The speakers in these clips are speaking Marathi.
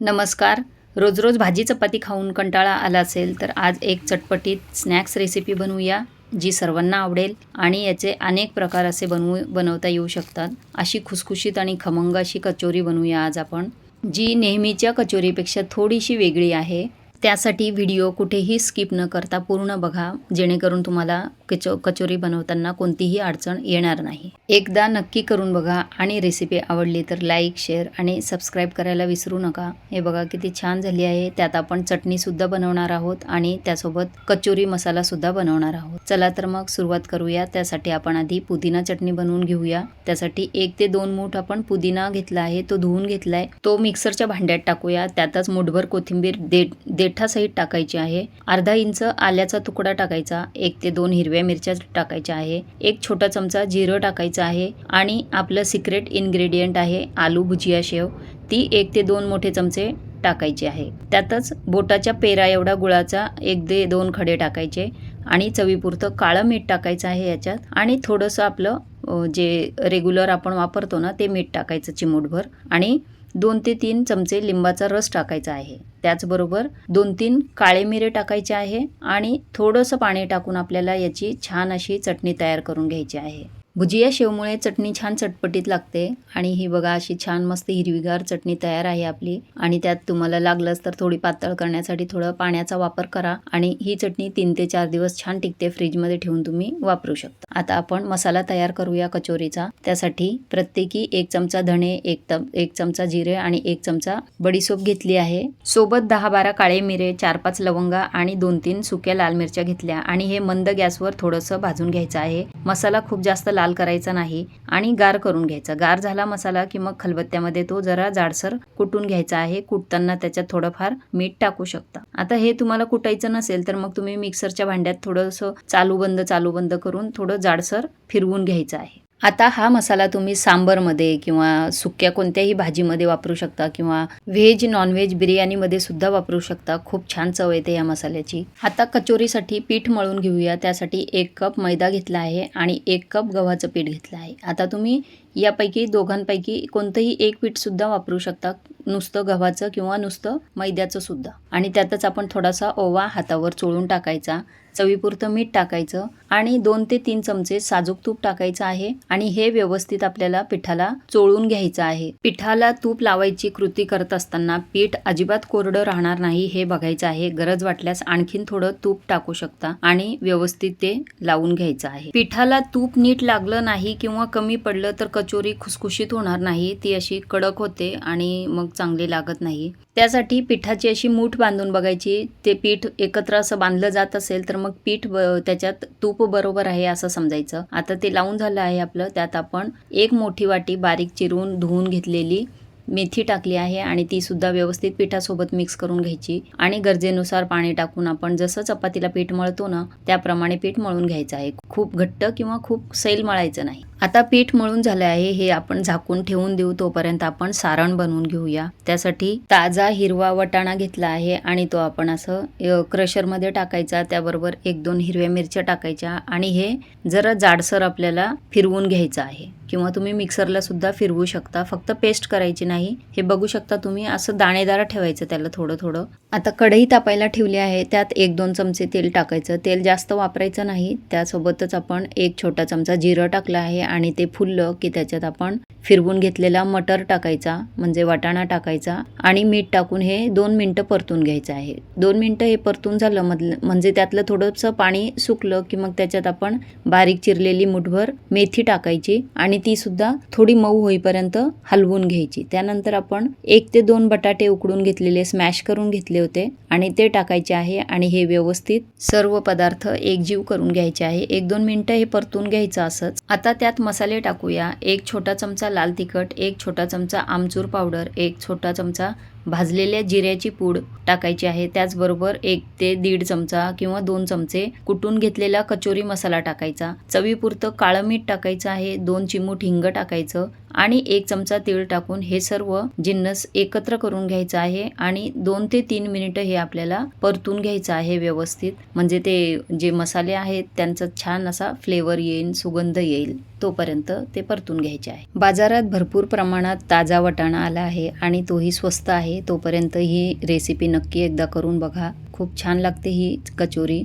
नमस्कार. रोज रोज भाजी चपाती खाऊन कंटाळा आला असेल तर आज एक चटपटीत स्नॅक्स रेसिपी बनवूया जी सर्वांना आवडेल आणि याचे अनेक प्रकार असे बनवू बनवता येऊ शकतात. अशी खुसखुशीत आणि खमंग अशी कचोरी बनवूया आज आपण जी नेहमीच्या कचोरीपेक्षा थोडीशी वेगळी आहे. त्यासाठी व्हिडिओ कुठेही स्किप न करता पूर्ण बघा जेणेकरून तुम्हाला कचो कचोरी बनवताना कोणतीही अडचण येणार नाही. एकदा नक्की करून बघा आणि रेसिपी आवडली तर लाईक शेअर आणि सबस्क्राईब करायला विसरू नका. हे बघा किती छान झाली आहे. त्यात आपण चटणीसुद्धा बनवणार आहोत आणि त्यासोबत कचोरी मसालासुद्धा बनवणार आहोत. चला तर मग सुरुवात करूया. त्यासाठी आपण आधी पुदिना चटणी बनवून घेऊया. त्यासाठी एक ते दोन मूठ आपण पुदिना घेतला आहे. तो धुवून घेतलाय. तो मिक्सरच्या भांड्यात टाकूया. त्यातच मुठभर कोथिंबीर देठ देठासहित टाकायची आहे. अर्धा इंच आल्याचा तुकडा टाकायचा. एक ते दोन हिरव्या मिरच्या टाकायच्या आहे. एक छोटा चमचा जिरं टाकायचं आहे आणि आपलं सिक्रेट इन्ग्रेडियंट आहे आलू भुजिया शेव. ती एक ते दोन मोठे चमचे टाकायचे आहे. त्यातच बोटाच्या पेरा एवढा गुळाचा एक ते दोन खडे टाकायचे आणि चवीपुरतं काळं मीठ टाकायचं आहे याच्यात. आणि थोडंसं आपलं जे रेग्युलर आपण वापरतो ना ते मीठ टाकायचं चिमूटभर. आणि दोन ते तीन चमचे लिंबाचा रस टाकायचा आहे. त्याचबरोबर दोन तीन काळे मिरे टाकायचे आहे आणि थोडंसं पाणी टाकून आपल्याला याची छान अशी चटणी तयार करून घ्यायची आहे. भुजिया शेवमुळे चटणी छान चटपटीत लागते आणि ही बघा अशी छान मस्त हिरवीगार चटणी तयार आहे आपली. आणि त्यात तुम्हाला लागलंच तर थोडी पातळ करण्यासाठी थोडं पाण्याचा वापर करा आणि ही चटणी तीन ते चार दिवस छान टिकते फ्रीजमध्ये ठेवून तुम्ही वापरू शकता. आता आपण मसाला तयार करूया कचोरीचा. त्यासाठी प्रत्येकी एक चमचा धणे एक तम एक चमचा जिरे आणि एक चमचा बडीसोप घेतली आहे. सोबत दहा बारा काळे मिरे चार पाच लवंगा आणि दोन तीन सुक्या लाल मिरच्या घेतल्या आणि हे मंद गॅसवर थोडंसं भाजून घ्यायचं आहे. मसाला खूप जास्त लाल करायचा नाही आणि गार करून घ्यायचा. गार झाला मसाला की मग खलबत्त्यामध्ये तो जरा जाडसर कुटून घ्यायचा आहे. कुटताना त्याच्यात थोडंफार मीठ टाकू शकता. आता हे तुम्हाला कुटायचं नसेल तर मग तुम्ही मिक्सरच्या भांड्यात थोडंसं चालू बंद चालू बंद करून थोडं जाडसर फिरवून घ्यायचं आहे. आता हा मसाला तुम्ही सांबरमध्ये किंवा सुक्या कोणत्याही भाजीमध्ये वापरू शकता किंवा व्हेज नॉनव्हेज बिर्याणीमध्ये सुद्धा वापरू शकता. खूप छान चव येते या मसाल्याची. आता कचोरीसाठी पीठ मळून घेऊया. त्यासाठी एक कप मैदा घेतला आहे आणि एक कप गव्हाचं पीठ घेतलं आहे. आता तुम्ही यापैकी दोघांपैकी कोणतंही एक पीठ सुद्धा वापरू शकता. नुसतं गव्हाचं किंवा नुसतं मैद्याचं सुद्धा. आणि त्यातच आपण थोडासा ओवा हातावर चोळून टाकायचा चवीपुरतं मीठ टाकायचं आणि दोन ते तीन चमचे साजूक तूप टाकायचं आहे आणि हे व्यवस्थित आपल्याला पिठाला चोळून घ्यायचं आहे. पिठाला तूप लावायची कृती करत असताना पीठ अजिबात कोरडं राहणार नाही हे बघायचं आहे. गरज वाटल्यास आणखीन थोडं तूप टाकू शकता आणि व्यवस्थित ते लावून घ्यायचं आहे. पिठाला तूप नीट लागलं नाही किंवा कमी पडलं तर कचोरी खुसखुशीत होणार नाही ती अशी कडक होते आणि मग चांगली लागत नाही. त्यासाठी पिठाची अशी मूठ बांधून बघायची ते पीठ एकत्र असं बांधलं जात असेल तर मग पीठ त्याच्यात तूप बरोबर आहे असं समजायचं. आता ते लावून झालं आहे आपलं त्यात आपण एक मोठी वाटी बारीक चिरून धुवून घेतलेली मेथी टाकली आहे आणि ती सुद्धा व्यवस्थित पिठासोबत मिक्स करून घ्यायची आणि गरजेनुसार पाणी टाकून आपण जसं चपातीला पीठ मळतो ना त्याप्रमाणे पीठ मळून घ्यायचं आहे. खूप घट्ट किंवा खूप सैल मळायचं नाही. आता पीठ मळून झालं आहे हे आपण झाकून ठेवून देऊ तोपर्यंत आपण सारण बनवून घेऊया. त्यासाठी ताजा हिरवा वटाणा घेतला आहे आणि तो आपण असं क्रशरमध्ये टाकायचा त्याबरोबर एक दोन हिरव्या मिरच्या टाकायच्या आणि हे जरा जाडसर आपल्याला फिरवून घ्यायचं आहे. किंवा तुम्ही मिक्सरला सुद्धा फिरवू शकता फक्त पेस्ट करायची नाही. हे बघू शकता तुम्ही असं दाणेदार ठेवायचं त्याला थोडं थोडं आता कढई तापायला ठेवली आहे त्यात एक दोन चमचे तेल टाकायचं. तेल जास्त वापरायचं नाही त्यासोबतच आपण एक छोटा चमचा जिरं टाकलं आहे आणि ते फुललं की त्याच्यात आपण फिरवून घेतलेला मटर टाकायचा म्हणजे वाटाणा टाकायचा आणि मीठ टाकून हे दोन मिनटं परतून घ्यायचं आहे. दोन मिनटं हे परतून झालं मधलं म्हणजे त्यातलं थोडंसं पाणी सुकलं की मग त्याच्यात आपण बारीक चिरलेली मुठभर मेथी टाकायची आणि ती सुद्धा थोडी मऊ होईपर्यंत हलवून घ्यायची. त्यानंतर आपण एक ते दोन बटाटे उकडून घेतलेले स्मॅश करून घेतले होते आणि ते टाकायचे आहे आणि हे व्यवस्थित सर्व पदार्थ एकजीव करून घ्यायचे आहे. एक दोन मिनटं हे परतून घ्यायचं असंच. आता त्यात मसाले टाकूया. एक छोटा चमचा लाल तिखट एक छोटा चमचा आमचूर पावडर एक छोटा चमचा भाजलेल्या जिऱ्याची पूड टाकायची आहे. त्याचबरोबर एक ते दीड चमचा किंवा दोन चमचे कुटून घेतलेला कचोरी मसाला टाकायचा. चवीपुरतं काळं मीठ टाकायचं आहे. दोन चिमूट हिंग टाकायचं आणि एक चमचा तीळ टाकून हे सर्व जिन्नस एकत्र करून घ्यायचं आहे आणि दोन ते तीन मिनिटं हे आपल्याला परतून घ्यायचं आहे व्यवस्थित. म्हणजे ते जे मसाले आहेत त्यांचा छान असा फ्लेवर येईल सुगंध येईल. तोपर्यंत ते परतून घ्यायचे आहे. बाजारात भरपूर प्रमाणात ताजा वटाणा आला आहे आणि तोही स्वस्त आहे. तोपर्यंत ही रेसिपी नक्की एकदा करून बघा. खूप छान लागते ही कचोरी.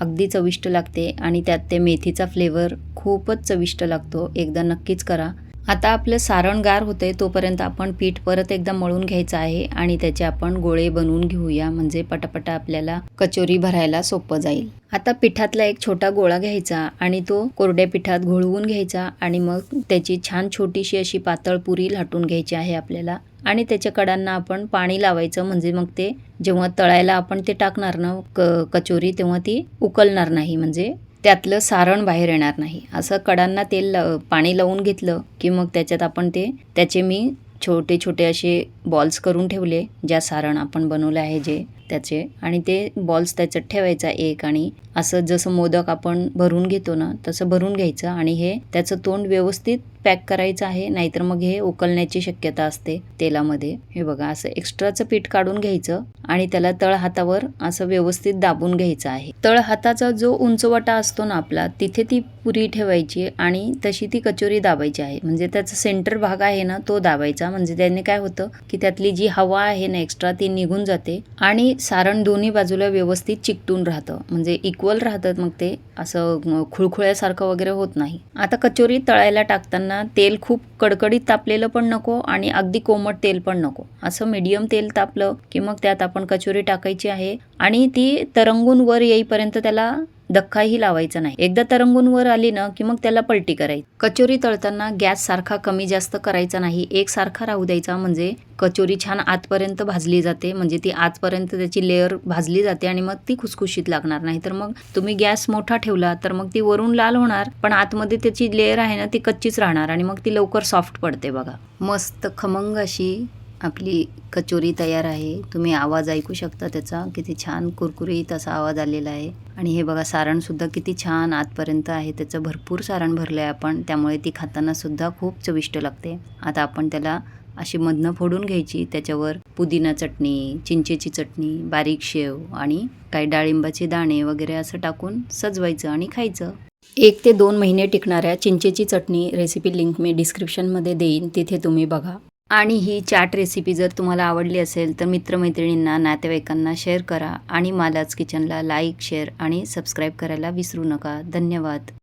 अगदी चविष्ट लागते आणि त्यात ते मेथीचा फ्लेवर खूपच चविष्ट लागतो. एकदा नक्कीच करा. आता आपलं सारण गार आहे तोपर्यंत आपण पीठ परत एकदा मळून घ्यायचं आहे आणि त्याचे आपण गोळे बनवून घेऊया. म्हणजे पटापटा आपल्याला कचोरी भरायला सोपं जाईल. आता पिठातला एक छोटा गोळा घ्यायचा आणि तो कोरड्या पिठात घोळवून घ्यायचा आणि मग त्याची छान छोटीशी अशी पातळ पुरी लाटून घ्यायची आहे आपल्याला. आणि त्याच्या कडांना आपण पाणी लावायचं. म्हणजे मग ते जेव्हा तळायला आपण ते टाकणार ना क कचोरी तेव्हा ती उकलणार नाही. म्हणजे त्यातलं सारण बाहेर येणार नाही. असं कडांना तेल पाणी लावून घेतलं की मग त्याच्यात आपण ते त्याचे मी छोटे छोटे असे बॉल्स करून ठेवले ज्या सारण आपण बनवलं आहे जे त्याचे. आणि ते बॉल्स त्याच्यात ठेवायचा एक आणि असं जसं मोदक आपण भरून घेतो ना तसं भरून घ्यायचं. आणि हे त्याचं तोंड व्यवस्थित पॅक करायचं आहे नाहीतर मग हे उकलण्याची शक्यता असते तेलामध्ये. हे बघा असं एक्स्ट्राचं पीठ काढून घ्यायचं आणि त्याला तळ हातावर असं व्यवस्थित दाबून घ्यायचं आहे. तळ हाताचा जो उंचवटा असतो ना आपला तिथे ती पुरी ठेवायची आणि तशी ती कचोरी दाबायची आहे. म्हणजे त्याचा सेंटर भाग आहे ना तो दाबायचा. म्हणजे त्याने काय होतं की त्यातली जी हवा आहे ना एक्स्ट्रा ती निघून जाते आणि सारण दोन्ही बाजूला व्यवस्थित चिकटून राहतं. म्हणजे इक्वल राहतं मग ते. असं खुळखुळ्यासारखं वगैरे होत नाही. आता कचोरी तळायला टाकताना तेल खूप कडकडीत तापलेलं पण नको आणि अगदी कोमट तेल पण नको. असं मीडियम तेल तापलं की मग त्यात आपण कचोरी टाकायची आहे आणि ती तरंगून वर येईपर्यंत त्याला धक्काही लावायचा नाही. एकदा तरंगून वर आली ना की मग त्याला पलटी करायची. कचोरी तळताना गॅस सारखा कमी जास्त करायचा नाही. एकसारखा राहू द्यायचा म्हणजे कचोरी छान आतपर्यंत भाजली जाते. म्हणजे ती आजपर्यंत त्याची लेअर भाजली जाते आणि मग ती खुसखुशीत लागणार नाही. तर मग तुम्ही गॅस मोठा ठेवला तर मग ती वरून लाल होणार पण आतमध्ये त्याची लेअर आहे ना ती कच्चीच राहणार आणि मग ती लवकर सॉफ्ट पडते बघा. मस्त खमंग अशी आपली कचोरी तयार आहे. तुम्ही आवाज ऐकू शकता त्याचा. किती छान कुरकुरीत असा आवाज आलेला आहे. आणि हे बघा सारणसुद्धा किती छान आतपर्यंत आहे. त्याचं भरपूर सारण भरलं आहे आपण. त्यामुळे ती खातानासुद्धा खूप चविष्ट लागते. आता आपण त्याला अशी मधनं फोडून घ्यायची. त्याच्यावर पुदिना चटणी चिंचेची चटणी बारीक शेव आणि काही डाळिंबाचे दाणे वगैरे असं टाकून सजवायचं आणि खायचं. एक ते दोन महिने टिकणाऱ्या चिंचेची चटणी रेसिपी लिंक मी डिस्क्रिप्शनमध्ये देईन. तिथे तुम्ही बघा. आणि ही चाट रेसिपी जर तुम्हाला आवडली असेल तर मित्रमैत्रिणींना नातेवाईकांना शेअर करा आणि मालाच किचनला लाईक शेअर आणि सबस्क्राईब करायला विसरू नका. धन्यवाद.